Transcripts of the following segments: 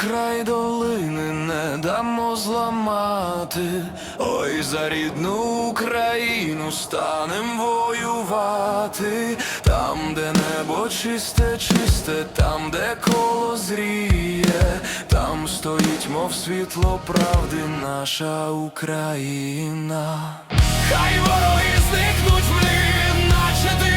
край долини не дамо зламати, ой за рідну Україну станем воювати, там, де небо чисте, чисте, там, де коло зріє, там стоїть, мов світло правди, наша Україна. Хай вороги зникнуть ми. наче ти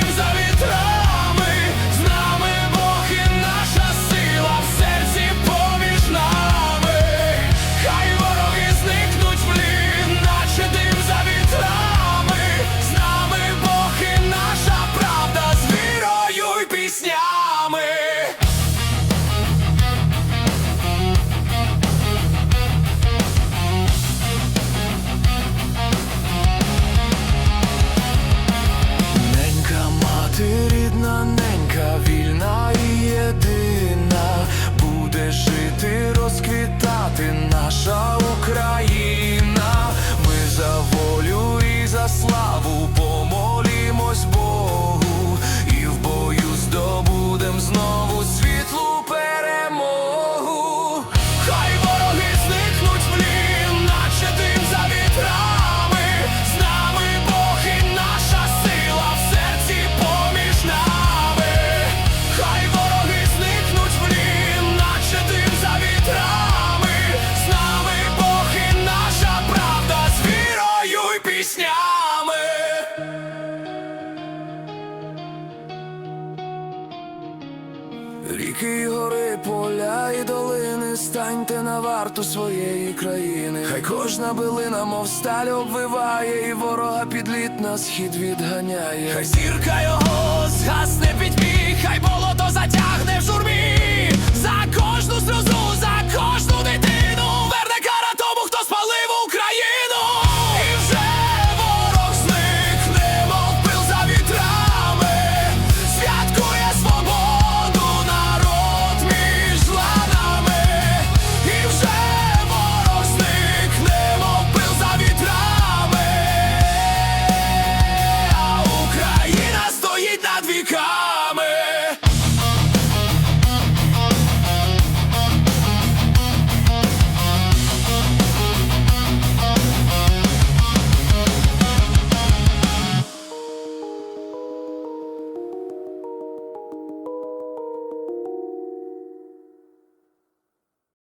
піснями. Ріки, гори, поля і долини, станьте на варту своєї країни. Хай кожна билина, мов сталь обвиває, і ворога підліт на схід відганяє. Хай зірка його згасне пітьмі, хай болото затягне в журмі,